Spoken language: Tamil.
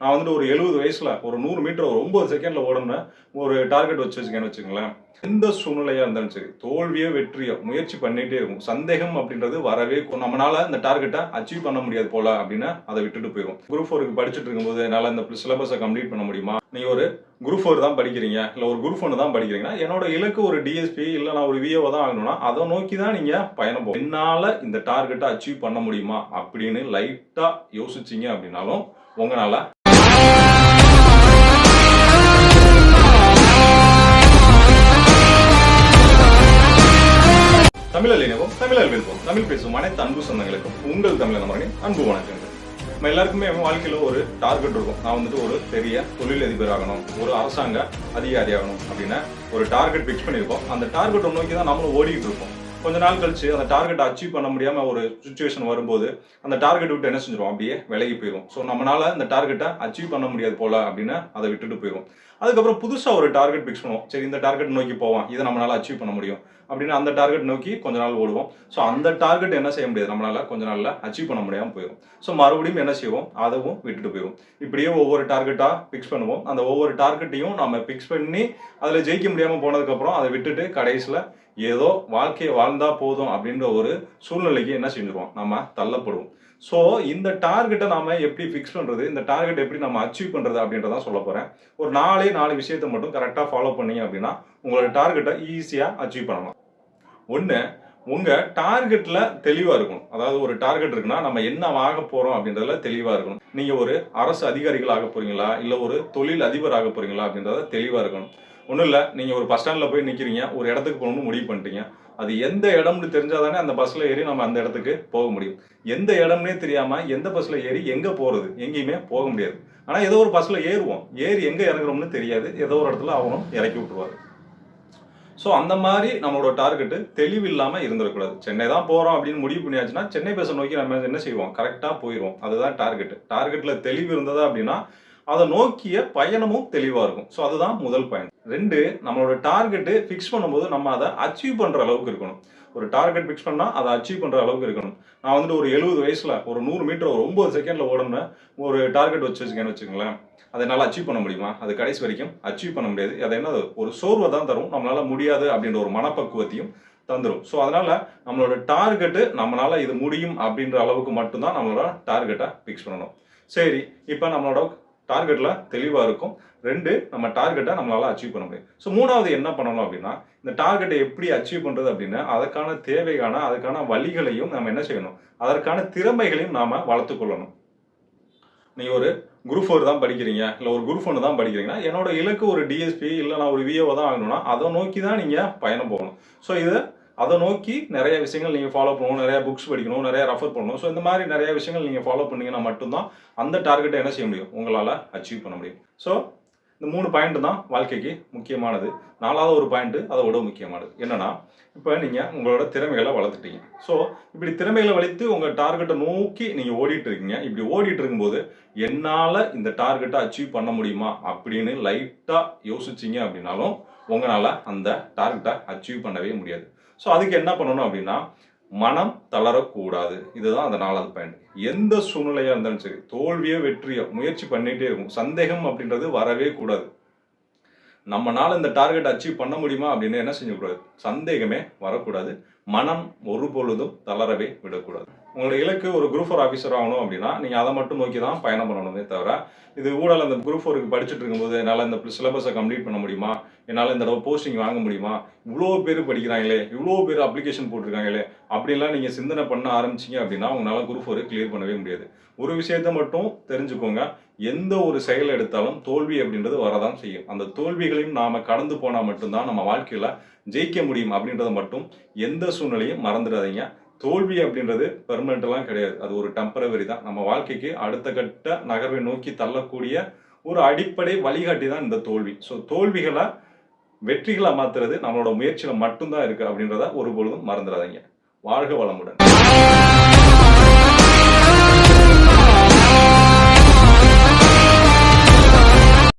நான் வந்துட்டு ஒரு எழுபது வயசுல ஒரு நூறு மீட்டர் ஒரு ஒன்பது செகண்ட்ல ஓடணும்னா ஒரு டார்கெட் வச்சு வச்சுக்கேன்னு வச்சுக்கோங்களேன். எந்த சூழ்நிலையா இருந்தாலும் சரி தோல்வியோ வெற்றியோ முயற்சி பண்ணிட்டே இருக்கும். சந்தேகம் அப்படின்றது வரவே நம்மளால இந்த டார்கெட்டை அச்சீவ் பண்ண முடியாது போல அப்படின்னா அதை விட்டுட்டு போயிடும் குரூப் ஃபோருக்கு படிச்சுட்டு இருக்கும்போது என்னால இந்த சிலபஸை கம்ப்ளீட் பண்ண முடியுமா? நீ ஒரு குரூப் ஃபோர் தான் படிக்கிறீங்க இல்ல ஒரு குரூப் ஒன்று தான் படிக்கிறீங்கன்னா என்னோட இலக்கு ஒரு டிஎஸ்பி இல்ல நான் ஒரு விஓ தான் ஆகணும்னா அதை நோக்கி தான் நீங்க பயணம் போகும் என்னால இந்த டார்கெட்டை அச்சீவ் பண்ண முடியுமா அப்படின்னு லைட்டா யோசிச்சீங்க அப்படின்னாலும் உங்களால தமிழில் இணைவோம் தமிழர் விருப்பம். தமிழ் பேசும் அனைத்து அன்பு சொந்தங்களுக்கும் உங்கள் தமிழ் நம்பரின் அன்பு வணக்கங்கள். நம்ம எல்லாருக்குமே வாழ்க்கையில ஒரு டார்கெட் இருக்கும். நான் வந்துட்டு ஒரு பெரிய தொழிலதிபர் ஆகணும் ஒரு அரசாங்க அதிகாரி ஆகணும் அப்படின்னு ஒரு டார்கெட் ஃபிக்ஸ் பண்ணியிருக்கோம். அந்த டார்கெட்டை நோக்கி தான் நம்மளும் ஓடிட்டு இருப்போம் கொஞ்ச நாள் கழிச்சு அந்த டார்கெட் அச்சீவ் பண்ண முடியாம ஒரு சுச்சுவேஷன் வரும்போது அந்த டார்கெட் விட்டு என்ன செஞ்சிடும் அப்படியே விலகி போயிடும் ஸோ நம்மளால அந்த டார்கெட்டை அச்சீவ் பண்ண முடியாது போல அப்படின்னு அதை விட்டுட்டு போயிடும் அதுக்கப்புறம் புதுசா ஒரு டார்கெட் ஃபிக்ஸ் பண்ணுவோம். சரி இந்த டார்கெட் நோக்கி போவோம். இதை நம்மளால அச்சீவ் பண்ண முடியும். அப்படின்னு அந்த டார்கெட் நோக்கி கொஞ்ச நாள் ஓடுவோம். ஸோ அந்த டார்கெட் என்ன செய்ய முடியாது? நம்மளால கொஞ்ச நாள்ல அச்சீவ் பண்ண முடியாமல் போயிடும் ஸோ மறுபடியும் என்ன செய்வோம்? அதுவும் விட்டுட்டு போயிடும் இப்படியே ஒவ்வொரு டார்கெட்டா ஃபிக்ஸ் பண்ணுவோம். அந்த ஒவ்வொரு டார்கெட்டையும் நம்ம ஃபிக்ஸ் பண்ணி அதில் ஜெயிக்க முடியாமல் போனதுக்கப்புறம் அதை விட்டுட்டு கடைசியில் ஏதோ வாழ்க்கையை வாழ்ந்தா போதும் அப்படின்ற ஒரு சூழ்நிலைக்கு என்ன செஞ்சிருவோம்? நம்ம தள்ளப்படுவோம். ஸோ இந்த டார்கெட்டை நாம எப்படி ஃபிக்ஸ் பண்றது? இந்த டார்கெட் எப்படி நம்ம அச்சீவ் பண்றது அப்படின்றத சொல்ல போறேன். ஒரு நாலே நாலு விஷயத்தை மட்டும் கரெக்டாக ஃபாலோ பண்ணீங்க அப்படின்னா உங்களோட டார்கெட்டை ஈஸியாக அச்சீவ் பண்ணலாம். ஒன்று உங்க டார்கெட்ல தெளிவா இருக்கணும். அதாவது ஒரு டார்கெட் இருக்குன்னா நம்ம என்ன ஆக போறோம் அப்படின்றதுல தெளிவா இருக்கணும். நீங்க ஒரு அரசு அதிகாரிகள் ஆக போறீங்களா? இல்ல ஒரு தொழில் அதிபர் ஆக போறீங்களா அப்படின்றத தெளிவா இருக்கணும். ஒன்றும் இல்லை நீங்கள் ஒரு பஸ் ஸ்டாண்டில் போய் நிற்கிறீங்க ஒரு இடத்துக்கு போகணும்னு முடிவு பண்ணிட்டீங்க. அது எந்த இடம்னு தெரிஞ்சாதானே அந்த பஸ்ஸில் ஏறி நம்ம அந்த இடத்துக்கு போக முடியும். எந்த இடம்னே தெரியாமல் எந்த பஸ்ஸில் ஏறி எங்கே போகிறது எங்கேயுமே போக முடியாது. ஆனால் ஏதோ ஒரு பஸ்ஸில் ஏறுவோம். ஏறி எங்கே இறங்குறோம்னு தெரியாது. ஏதோ ஒரு இடத்துல அவனும் இறக்கி விட்டுருவாரு. ஸோ அந்த மாதிரி நம்மளோட டார்கெட்டு தெளிவு இல்லாமல் இருந்துடக்கூடாது சென்னை தான் போகிறோம் அப்படின்னு முடிவு பண்ணியாச்சுன்னா சென்னை பேச நோக்கி நம்ம என்ன செய்வோம்? கரெக்டாக போயிடுவோம். அதுதான் டார்கெட் டார்கெட்டில் தெளிவு இருந்ததா அப்படின்னா அதை நோக்கிய பயணமும் தெளிவாக இருக்கும். ஸோ அதுதான் முதல் பயணம் ரெண்டு நம்மளோட டார்கெட்டு ஃபிக்ஸ் பண்ணும்போது நம்ம அதை அச்சீவ் பண்ணுற அளவுக்கு இருக்கணும். ஒரு டார்கெட் ஃபிக்ஸ் பண்ணால் அதை அச்சீவ் பண்ணுற அளவுக்கு இருக்கணும். நான் வந்துட்டு ஒரு எழுபது வயசில் ஒரு நூறு மீட்டர் ஒரு ஒன்பது செகண்டில் ஓடணும்னு ஒரு டார்கெட் வச்சு வச்சுக்கேன்னு வச்சுங்களேன் அதை என்னால் அச்சீவ் பண்ண முடியுமா? அது கடைசி வரைக்கும் அச்சீவ் பண்ண முடியாது. அது என்ன ஒரு சோர்வை தான் தரும். நம்மளால முடியாது அப்படின்ற ஒரு மனப்பக்குவத்தையும் தந்துடும் ஸோ அதனால நம்மளோட டார்கெட்டு நம்மளால இது முடியும் அப்படின்ற அளவுக்கு மட்டும்தான் நம்மளோட டார்கெட்டை ஃபிக்ஸ் பண்ணணும். சரி இப்போ நம்மளோட டார்கெட்டில் தெளிவாக இருக்கும். ரெண்டு நம்ம டார்கெட்டை நம்மளால் அச்சீவ் பண்ண முடியும். ஸோ மூணாவது என்ன பண்ணணும் அப்படின்னா இந்த டார்கெட்டை எப்படி அச்சீவ் பண்ணுறது அப்படின்னா அதுக்கான தேவைக்கான அதுக்கான வழிகளையும் நம்ம என்ன செய்யணும்? அதற்கான திறமைகளையும் நாம் வளர்த்துக் கொள்ளணும். ஒரு குரூப் ஃபோர் தான் படிக்கிறீங்க இல்லை ஒரு குரூப் ஒன்று தான் படிக்கிறீங்கன்னா என்னோட இலக்கு ஒரு டிஎஸ்பி இல்லை நான் ஒரு விஓ தான் ஆகணும்னா அதை நோக்கி தான் நீங்கள் பயணம் போகணும். ஸோ இது அதை நோக்கி நிறைய விஷயங்கள் நீங்கள் ஃபாலோ பண்ணணும் நிறைய புக்ஸ் படிக்கணும் நிறைய ரெஃபர் பண்ணணும். ஸோ இந்த மாதிரி நிறைய விஷயங்கள் நீங்கள் ஃபாலோ பண்ணீங்கன்னா மட்டும்தான் அந்த டார்கெட்டை என்ன செய்ய முடியும்? உங்களால் அச்சீவ் பண்ண முடியும். ஸோ இந்த மூணு பாயிண்ட் தான் வாழ்க்கைக்கு முக்கியமானது. நாலாவது ஒரு பாயிண்ட் அதை விட முக்கியமானது. என்னன்னா இப்போ நீங்கள் உங்களோட திறமைகளை வளர்த்துட்டீங்க. ஸோ இப்படி திறமைகளை வளர்த்து உங்கள் டார்கெட்டை நோக்கி நீங்கள் ஓடிட்டு இருக்கீங்க. இப்படி ஓடிட்டு இருக்கும்போது என்னால் இந்த டார்கெட்டை அச்சீவ் பண்ண முடியுமா அப்படின்னு லைட்டாக யோசிச்சீங்க அப்படின்னாலும் உங்களால் அந்த டார்கெட்டை அச்சீவ் பண்ணவே முடியாது. ஸோ அதுக்கு என்ன பண்ணணும் அப்படின்னா மனம் தளரக்கூடாது. இதுதான் அந்த நாலாவது பாயிண்ட் எந்த சூழ்நிலையாக இருந்தாலும் சரி தோல்வியோ வெற்றியோ முயற்சி பண்ணிகிட்டே இருக்கும். சந்தேகம் அப்படின்றது வரவே கூடாது. நம்மனால இந்த டார்கெட் அச்சீவ் பண்ண முடியுமா அப்படின்னு என்ன செஞ்சக்கூடாது? சந்தேகமே வரக்கூடாது. மனம் ஒரு பொழுதும் தளரவே விடக்கூடாது. உங்களோட இலக்கு ஒரு குரூப் ஃபோர் ஆஃபீஸர் ஆகணும் அப்படின்னா நீங்கள் அதை மட்டும் நோக்கி தான் பயணம் பண்ணணுமே தவிர இது ஊழல் அந்த குரூப் ஃபோருக்கு படிச்சுட்டு இருக்கும்போது என்னால் இந்த சிலபஸை கம்ப்ளீட் பண்ண முடியுமா? என்னால் இந்த தடவை போஸ்டிங் வாங்க முடியுமா? இவ்வளோ பேர் படிக்கிறாங்களே இவ்வளோ பேர் அப்ளிகேஷன் போட்டிருக்காங்களே அப்படிலாம் நீங்கள் சிந்தனை பண்ண ஆரம்பிச்சீங்க அப்படின்னா உங்களால் குரூப் ஃபோரை கிளியர் பண்ணவே முடியாது. ஒரு விஷயத்த மட்டும் தெரிஞ்சுக்கோங்க. எந்த ஒரு செயல் எடுத்தாலும் தோல்வி அப்படின்றது வரதான் செய்யும். அந்த தோல்விகளையும் நாம் கடந்து போனால் மட்டும்தான் நம்ம வாழ்க்கையில் ஜெயிக்க முடியும் அப்படின்றத மட்டும் எந்த சூழ்நிலையும் மறந்துடாதீங்க. தோல்வி அப்படின்றது பெர்மனெண்ட்லாம் எல்லாம் கிடையாது. அது ஒரு டெம்பரவரி தான். நம்ம வாழ்க்கைக்கு அடுத்த கட்ட நகர்வை நோக்கி தள்ளக்கூடிய ஒரு அடிப்படை வழிகாட்டி தான் இந்த தோல்வி. ஸோ தோல்விகளை வெற்றிகளை மாத்துறது நம்மளோட முயற்சியில மட்டும்தான் இருக்கு அப்படின்றத ஒரு பொழுதும் மறந்துடாதீங்க. வாழ்க வளமுடன்.